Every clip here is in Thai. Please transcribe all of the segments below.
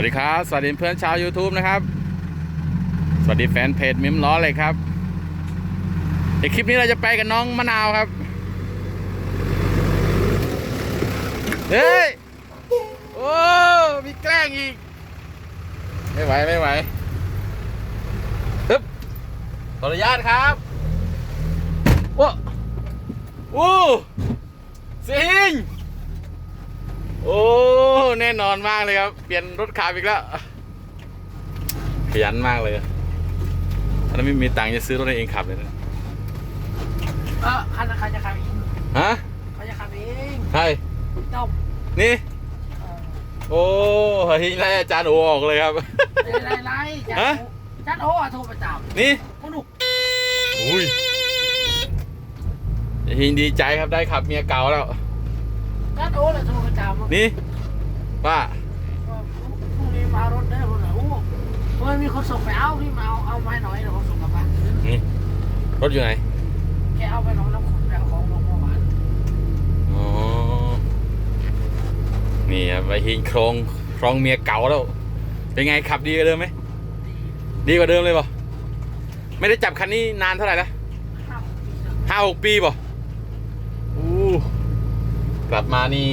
วัสดีครับ สวัสดีเพื่อนชาว YouTube นะครับ สวัสดีแฟนเพจมิมล้อเลยครับ ในคลิปนี้เราจะไปกับน้องมะนาวครับ เฮ้ย โอ้ มีแกล้งอีก ไม่ไหว ไม่ไหวฮึบขออนุญาตครับว้าโอ้สิงโอ้ แน่นอนมากเลยครับ เปลี่ยนรถขับอีกแล้ว ขยันมากเลยอันนั้นไม่มีตังค์จะซื้อรถเองขับเลยนะเออคันใครจะขับเองฮะเขาจะขับเองใช่เจ้านี่เออโอ้ทิ้งไล่อาจารย์โอออกเลยครับไล่ไล่จัดฮะโอ้จัดโอ้อะโทรประจำนี่คุณหนุ่มอุ้ยทิงดีใจครับได้ขับเมียเก่าแล้วจัดโอ้เลยโทรประจำนี่ ป้าพรุ่งนี้มารถได้คนละโอ้เฮ้ยมีคนส่งไปเอาพี่มาเอาเอาไม้หน่อยเดี๋ยวเขาส่งกลับบ้านนี่รถอยู่ไหนแกเอาไปน้องน้ำขุนไปเอาของลงเมื่อวานอ๋อนี่ครับไปหิงโครงครองเมียเก่าแล้ว เป็นไงขับดีกว่าเดิมไหมดีดีกว่าเดิมเลยป่ะไม่ได้จับคันนี้นานเท่าไหร่แล้วห้าปีแล้วห้าหกปีป่ะอู้กลับมานี่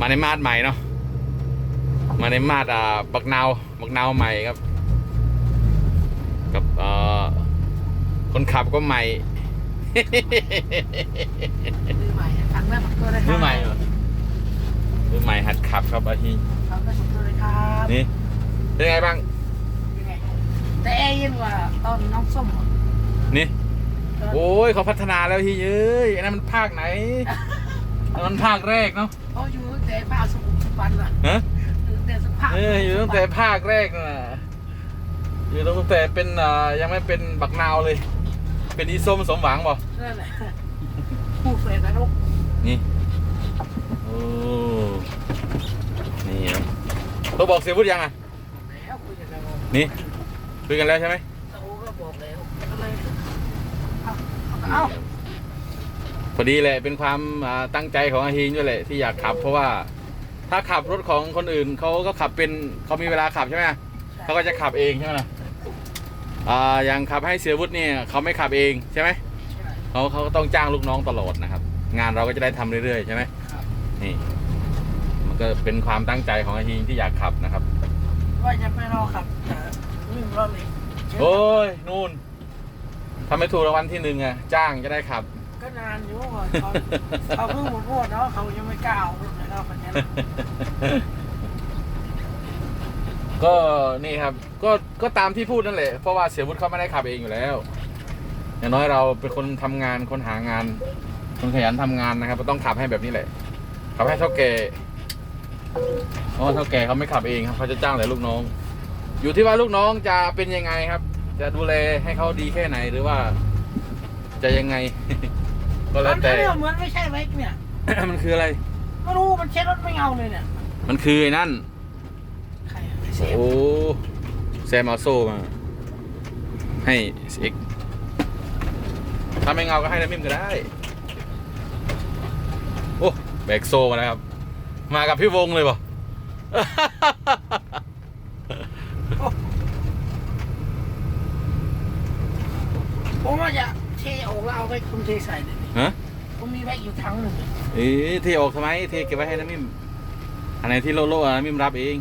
มาในมาดใหม่เนาะมาในมาดอ่าบักนาวบักนาวใหม่ครับ กับเอ่อคนขับก็ใหม่มือใหม่ฟังได้หมดตัวเลยครับมือใหม่เหรอมือใหม่หัดขับครับอาทีฟังได้หมดตัวเลยครับนี่เป็นไงบ้างยังไงแต่แอร์เย็นกว่าตอนน้องส้มอะนี่ตอนโอ้ยเขาพัฒนาแล้วทีเอ้ยอันนั้นมันภาคไหนอันนั้นมันภาคแรกเนาะเขาอยู่ตั้ง แต่ภาคสุขุมสุพรรณอะฮะตั้งแต่สภาพเอออยู่ตั้งแต่ภาคแรกน่ะอยู่ตั้งแต่เป็นอ่ายังไม่เป็นบักนาวเลย เป็นอีส้มสมหวังป่ะนั่นแหละผู้เฟรนนรกนี่โอ้นี่ครับตัวบอกเสียวุฒิยังอะแล้วคุยกันแล้วนี่คุยกันแล้วใช่ไหมตะโอก็บอกแล้วก็เลยเอาเอาพอดีแหละเป็นความอ่าตั้งใจของอาฮิงด้วยแหละที่อยากขับเพราะว่า ถ้าขับรถของคนอื่นเขาก็ขับเป็นเขามีเวลาขับใช่ไหมเขาก็จะขับเองใช่ไหมล่ะอ่าอย่างขับให้เสียวุฒิเนี่ยเขาไม่ขับเองใช่ไหมใช่เขาเขาก็ต้องจ้างลูกน้องตลอดนะครับ งานเราก็จะได้ทำเรื่อยๆใช่ไหมครับนี่มันก็เป็นความตั้งใจของอาฮิงที่อยากขับนะครับว่าจะไปรอขับแต่วิ่งรถเลยโอ้ยนู่นทำไม่ถูกรางวัลที่หนึ่งอะจ้างจะได้ขับ ก็นานอยู่ว่าเขาเขาเพิ่งหมดพูดเนาะเขายังไม่กล้าเอาเลยเราคนนี้ก็นี่ครับ ก็ก็ตามที่พูดนั่นแหละ เพราะว่าเสียวุฒิเขาไม่ได้ขับเองอยู่แล้ว อย่างน้อยเราเป็นคนทำงานคนหางาน คนขยันทำงานนะครับก็ต้องขับให้แบบนี้แหละ ขับให้เท่าแก่เพราะว่าเท่าแก่เขาไม่ขับเองครับเขาจะจ้างแต่ลูกน้อง อยู่ที่ว่าลูกน้องจะเป็นยังไงครับ จะดูแลให้เขาดีแค่ไหนหรือว่า จะยังไง ก็แล้วแต่ มันเนี่ยเหมือนไม่ใช่เล็กเนี่ย มันคืออะไร ไม่รู้ มันเช็ดรถไม่เงาเลยเนี่ย มันคือไอ้นั่น ใครอะไอ้เซฟโอ้แซมเอาโซ่มา ให้เอ็กถ้าไม่เงาก็ให้น้ำมิมก็ได้ โอ้แบกโซ่มาแล้วครับ มากับพี่วงเลยป่ะ ผมว่าจะเทออกแล้วเอาไปคุณเทใส่เลย ฮะผมมีแบ็กอยู่ทั้งหนึ่งเอ๊ะเทออกทำไมเทเก็บไว้ให้น้ำมิมอันไหนที่โล่ๆอะน้ำมิมรับเอง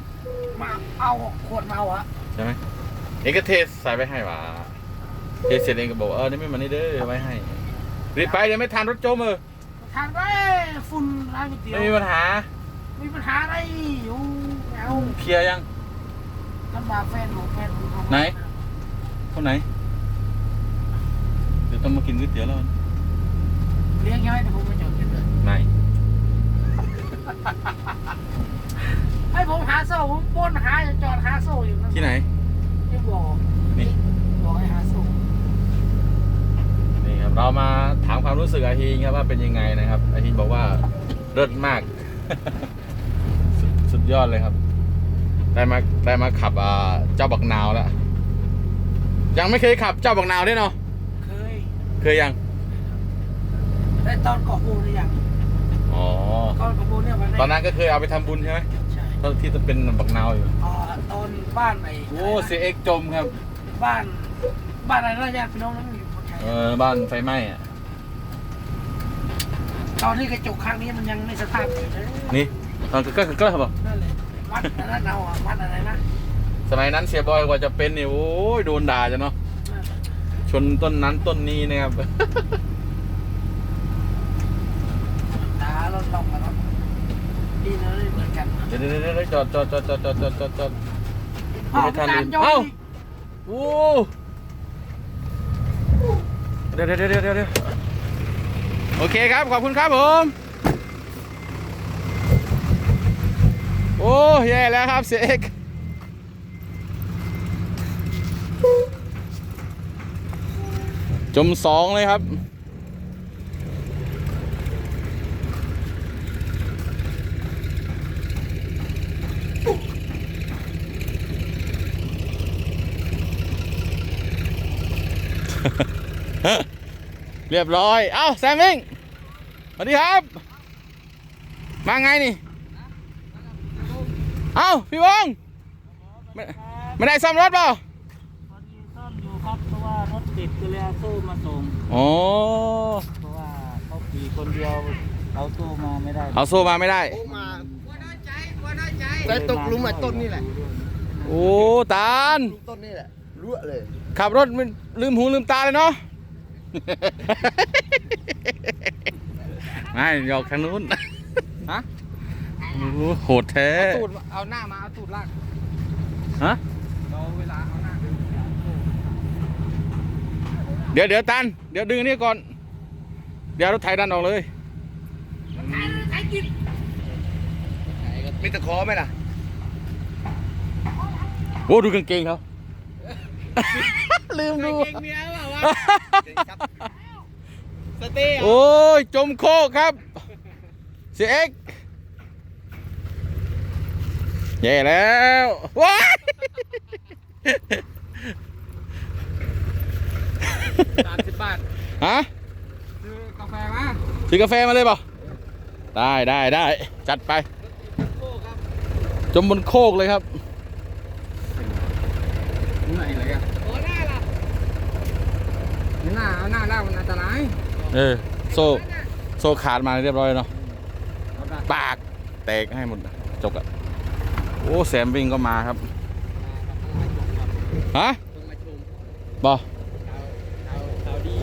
มาเอาขวดมาเอาอะใช่ไหมเองก็เทใส่ไปให้หว่าเทเสร็จเองก็บอกเออน้ำมิมมันนี่เด้อเอาไว้ให้รีบไปเดี๋ยวไม่ทันรถจมเออทานไปฝุ่นร้านก๋วยเตี๋ยวไม่มีปัญหามีปัญหาอะไรอยู่เอาเคลียร์ยังลำบากแฟนผมแฟนผมทำไหนคนไหนเดี๋ยวต้องมากินก๋วยเตี๋ยวแล้วมัน เลี้ยงยังไงแต่ผมไม่จอดกินเลยไม่ ให้ผมหาโซ่ผมปล้นหาจะจอดหาโซ่อยู่นั่นที่ไหน ที่บอกนี่ บอกให้หาโซ่นี่ครับเรามาถามความรู้สึกอาฮีนครับว่าเป็นยังไงนะครับอาฮีนบอกว่าเลิศมาก สุดสุดยอดเลยครับ ได้มาได้มาขับอ่าเจ้าบักนาวแล้วยังไม่เคยขับเจ้าบักนาวด้วยเนาะเคยเคยยัง แต่ตอนเกาะปูหรือยังอ๋อ ตอนเกาะปูเนี่ยมันได้ตอนนั้นก็เคยเอาไปทำบุญใช่ไหมใช่ตอนที่จะเป็นบักนาวอยู่อ่าตอนบ้านไอ้โอ้เสียเอกจมครับ บ้าน บ้านอะไรนะญาติพี่น้องนั้นอยู่บนชัยเออบ้านไฟไหม้อะตอนที่กระจกข้างนี้มันยังไม่สตาร์ทติดเลยนี่ตอนก็ก็ก็ครับนั่นเลยวัดอันนั้นเอาอะวัดอะไรนะสมัยนั้นเสียบอยกว่าจะเป็นนี่โอ้ยโดนด่าจ้ะเนาะนั่นแหละชนต้นนั้นต้นนี้นะครับ ตาเราลองมาแล้วดีนะเลยเหมือนกันนะ เดี๋ยวเดี๋ยวเดี๋ยวจอดจอดจอดจอดจอดจอดจอดจอดพ่อไม่พิทันการลืมจอเอ้าดโอ้เดี๋ยวเดี๋ยวเดี๋ยวเดี๋ยวเดี๋ยวโอเคครับ ขอบคุณครับผม โอ้แย่แล้วครับเสียเอกจมสองเลยครับ เรียบร้อย เอ้าแซมมิงสวัสดีครับ มาไงนี่ เอ้าพี่วงไม่ไม่ได้ซ่อมรถเปล่าพอดีซ่อมอยู่ครับเพราะว่ารถติดก็เลยเอาตู้มาส่งอ๋อเพราะว่าเขาขี่คนเดียวเอาตู้มาไม่ได้เอาโซ่มาไม่ได้มาแต่ตกหลุมไอ้ต้นนี่แหละ โอ้ตาลหลุมต้นนี่แหละรั่วเลย ขับรถมันลืมหูลืมตาเลยเนาะ ไม่หยอกทางนู้น ฮะโอ้โหโหดแท้ตูดเอาหน้ามาเอาตูดลากฮะ เราเวลาเอาหน้าดึงเดี๋ยวเดี๋ยวตัน เดี๋ยวดึงอันนี่ก่อน เดี๋ยวรถไถดันออกเลย มีตะขอไหมล่ะ โอ้ดูกางเกงเขา ลืมดู เมียเปล่าวะสเต้โอ้ย จมโคกครับเสียเอ็กแย่แล้วว้ายสามสิบบาทฮะซื้อกาแฟมาซื้อกาแฟมาเลยเปล่าได้ได้ได้จัดไปโค้ครับจมบนโคกเลยครับ ไหนเลยอะโอ้หน้าล่ะหน้าเอาหน้าลากมันอันตรายเออ โซ่โซ่ขาดมาเรียบร้อยเนาะเอาได้ปากแตกให้หมดจกอะโอ้แซมวิ่งก็มาครับฮะลงมาชมบอข่าวข่าวข่าวดี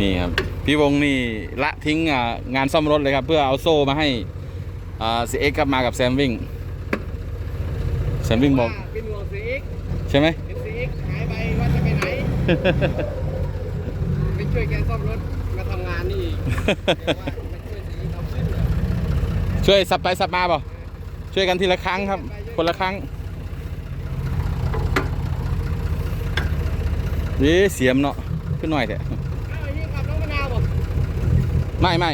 นี่ครับ พี่วงนี่ละทิ้งอ่างานซ่อมรถเลยครับ เพื่อเอาโซ่มาให้อ่าซีเอ็กครับมากับแซมวิ่งแซมวิ่งบอกว่าเป็นห่วงซีเอ็กใช่ไหม ไหนไปช่วยแกซ่อมรถมาทำงานนี่อีกเดี๋ยวว่ามาช่วยซีเอาขึ้นเหรอช่วยสับไปสับมาเปล่าช่วยกันทีละครั้งครับ คนละครั้งนี่เสียมเนาะขึ้นหน่อยเถอะอ้าวไอ้นี่ขับน้องมะนาวบอกไม่ไม่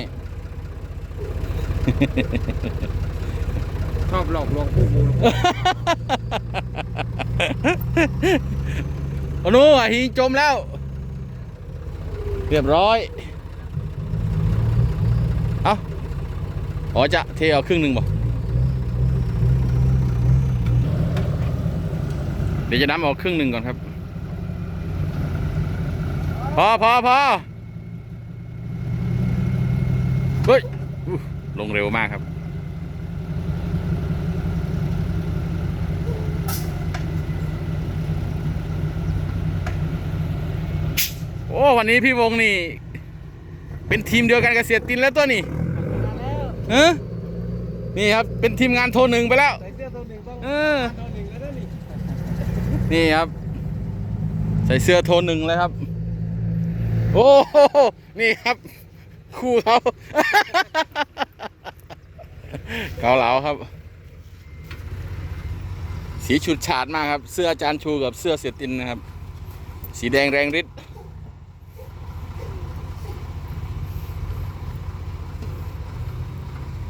ชอบหลอกลวงผู้บ หนูอะหิงจมแล้ว เรียบร้อย เอาอ๋อจะเทเอาครึ่งหนึ่งบ่เดี๋ยวจะน้ำออกครึ่งหนึ่งก่อนครับ พอพอพอเฮ้ยลงเร็วมากครับ โอ้วันนี้พี่วงนี่ เป็นทีมเดียวกันกับเสียตินแล้วตัวนี่เออนี่ครับเป็นทีมงานโทรหนึ่งไปแล้วใส่เสื้อตัวหนึ่งต้องเออตัวหนึ่งแล้วนี่นี่ครับ ใส่เสื้อโทนหนึ่งเลยครับ โอ้โหนี่ครับ คู่เขาเกาเหลาครับ สีฉุดฉาดมากครับ เสื้ออาจารย์ชูกับเสื้อเสียตินนะครับ สีแดงแรงฤทธิ์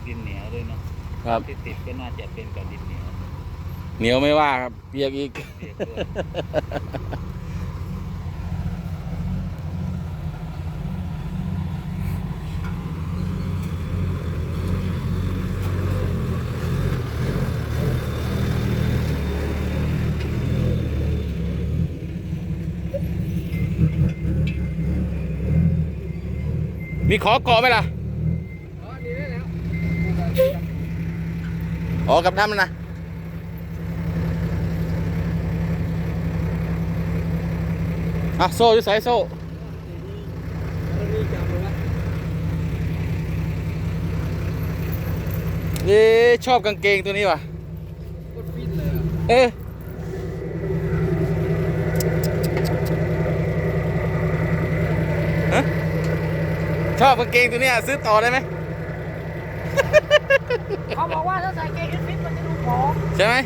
ดินเหนียวด้วยเนาะครับติดก็น่าจะเป็นกับดินเหนียวเหนียวไม่ว่าครับเปียกอีกมีขอกาะไหมล่ะ อ๋อกับน้ำนนะอะโซ่ยู่ใส่โซ่นมีจับเอ๊ชอบกางเกงตัวนี้ว่ะเอ๊ะฮะชอบกางเกงตัวนี้ซื้อต่อได้ไหม เขาบอกว่าถ้าใส่เกงฟิตมันจะดูผอมใช่ไหม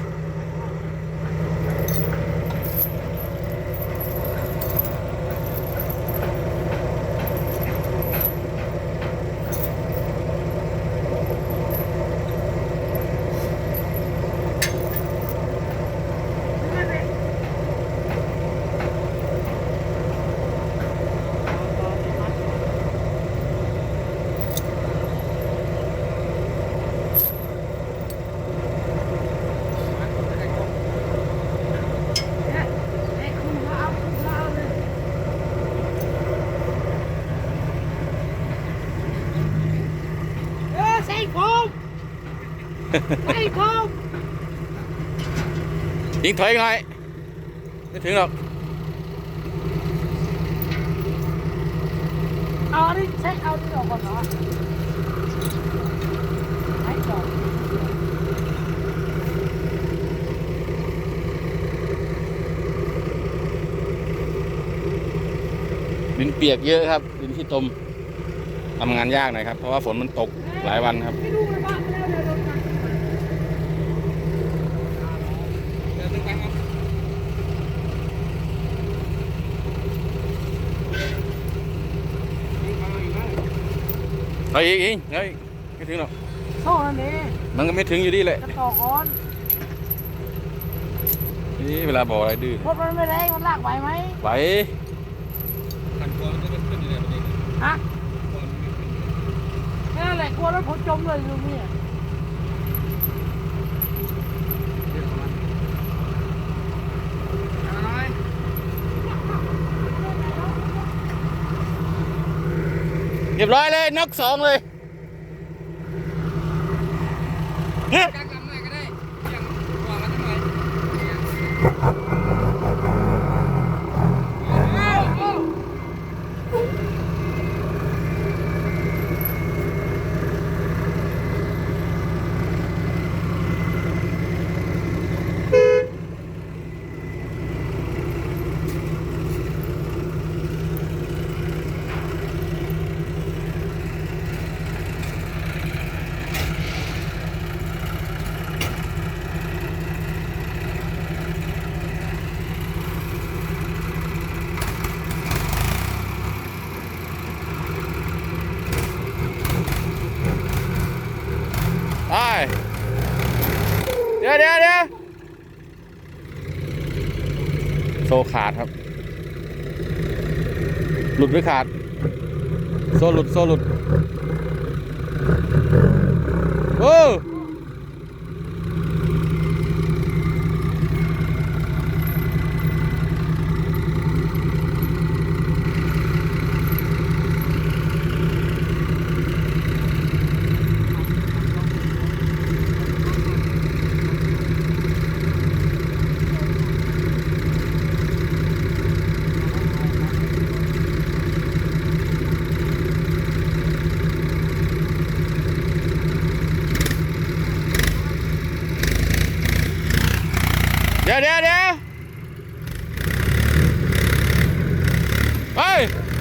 เนี่ยไอ้คุณเขาเอาคุณเขาเอาเลยเออใส่ผม ใส่ผมยิงถอยอีกหน่อยไม่ถึงหรอก เอาอันนี้เช็คเอาที่ออกก่อนเหรอไม่ก่อนดินเปียกเยอะครับ ดินที่ตมทำงานยากหน่อยครับ เพราะว่าฝนมันตกหลายวันครับ ไม่ดูเลยว่าแล้วเดี๋ยวโดนกัน เดี๋ยวตึงไปครับนี่มาอีกแล้ว เอาอีกอีกเฮ้ยไม่ถึงหรอกโซ่นั่นเองมันก็ไม่ถึงอยู่ดีแหละจะต่อก่อนนี่เวลาบอกอะไรดื้อรถมันไม่แรงมันลากไหวไหมไหวขันคอมันจะเป็นขึ้นอยู่เลยประเด็นฮะคอมันไม่ขึ้นเลยแค่นั้นแหละกลัวรถผมจมเลยตรงนี้ เรื่องของมันเอาหน่อย เรียบร้อยเลยนกสองเลยเฮ้ย กางกำหน่อยก็ได้อย่างกว่ามันทำไมเนี่ยเอาเอา ไปเดี๋ยวเดี๋ยวเดี๋ยวโซ่ ขาดครับ หลุดหรือขาด โซ่หลุด โซ่หลุด โอ้เดี๋ยวเดี๋ยวเดี๋ยว ไ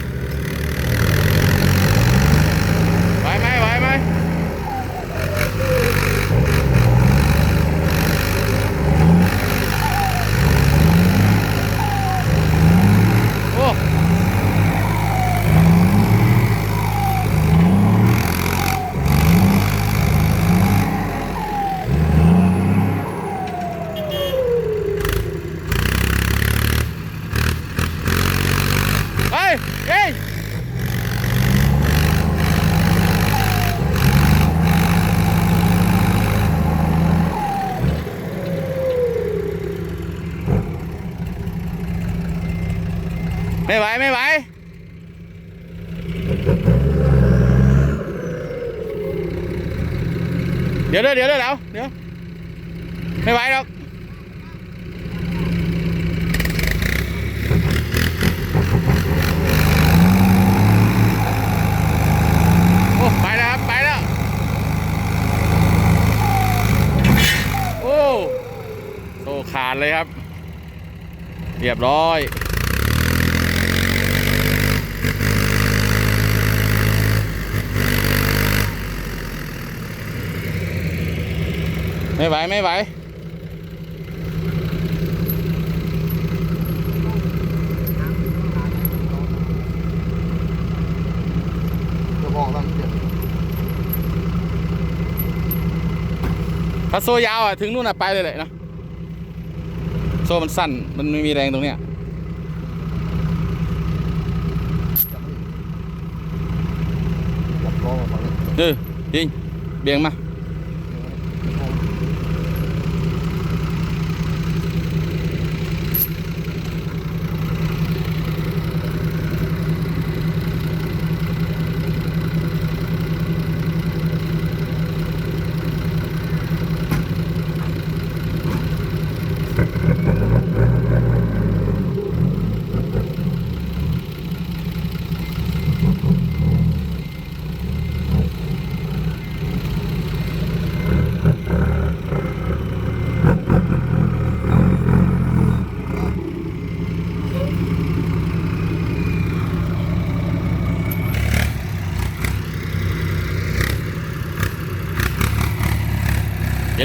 ไหวเดี๋ยวเดี๋ยวเดี๋ยวเดี๋ยวเดี๋ยวไม่ไหวหรอกไปแล้วไปแล้วโอ้โซขาดเลยครับ เรียบร้อย ไม่ไหว ไม่ไหว จะบอกแล้วเดี๋ยวถ้าโซ่ยาวอะ ถึงนู่นอะ ไปเลยเลยนะ โซ่มันสั้น มันไม่มีแรงตรงเนี้ยจับล้อมาเลยเออจริง เบี่ยงมา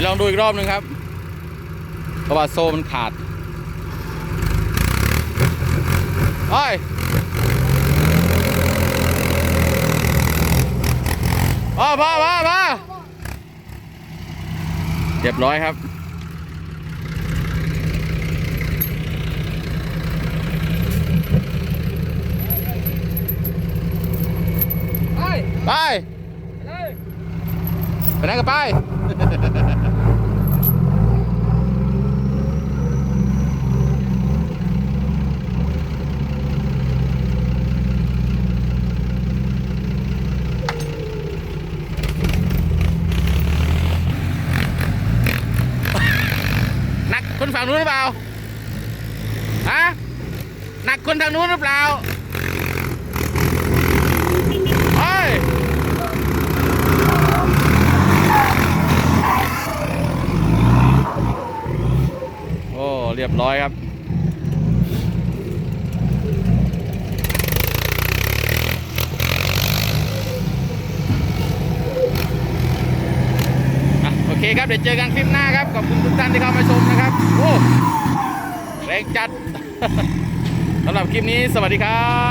ยวลองดูอีกรอบหนึ่งครับเพราะว่าโซ่มันขาดโอ้ยพ่อพ่อพ่อพ่อเรียบร้อยครับ ไป ไปเลยไปไหนกันไป ฝั่งนู้นหรือเปล่า ฮะ หนักคนทางนู้นหรือเปล่าเฮ้ยโอ้ เรียบร้อยครับ อะ โอเค ครับเดี๋ยวเจอกันคลิปหน้าครับขอบคุณทุกท่านที่เข้ามาชมนะครับโอ้แรงจัดสำหรับคลิปนี้สวัสดีครับ